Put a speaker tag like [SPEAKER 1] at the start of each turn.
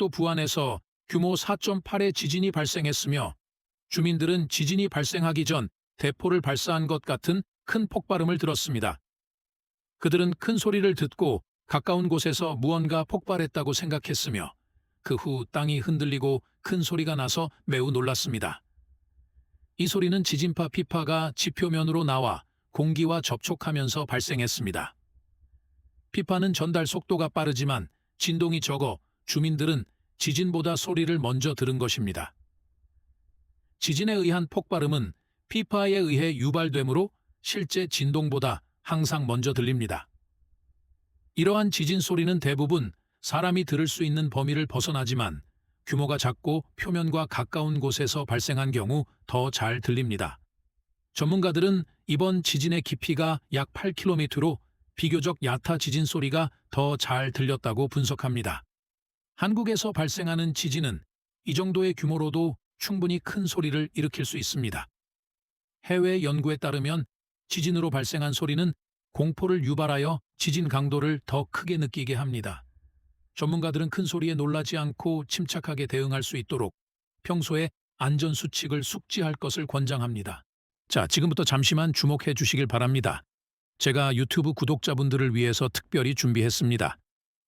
[SPEAKER 1] 제주북도 부안에서 규모 4.8의 지진이 발생했으며 주민들은 지진이 발생하기 전 대포를 발사한 것 같은 큰 폭발음을 들었습니다. 그들은 큰 소리를 듣고 가까운 곳에서 무언가 폭발했다고 생각했으며 그 후 땅이 흔들리고 큰 소리가 나서 매우 놀랐습니다. 이 소리는 지진파 피파가 지표면으로 나와 공기와 접촉하면서 발생했습니다. 피파는 전달 속도가 빠르지만 진동이 적어 주민들은 지진보다 소리를 먼저 들은 것입니다. 지진에 의한 폭발음은 피파에 의해 유발되므로 실제 진동보다 항상 먼저 들립니다. 이러한 지진 소리는 대부분 사람이 들을 수 있는 범위를 벗어나지만 규모가 작고 표면과 가까운 곳에서 발생한 경우 더 잘 들립니다. 전문가들은 이번 지진의 깊이가 약 8km로 비교적 얕아 지진 소리가 더 잘 들렸다고 분석합니다. 한국에서 발생하는 지진은 이 정도의 규모로도 충분히 큰 소리를 일으킬 수 있습니다. 해외 연구에 따르면 지진으로 발생한 소리는 공포를 유발하여 지진 강도를 더 크게 느끼게 합니다. 전문가들은 큰 소리에 놀라지 않고 침착하게 대응할 수 있도록 평소에 안전 수칙을 숙지할 것을 권장합니다. 자, 지금부터 잠시만 주목해 주시길 바랍니다. 제가 유튜브 구독자분들을 위해서 특별히 준비했습니다.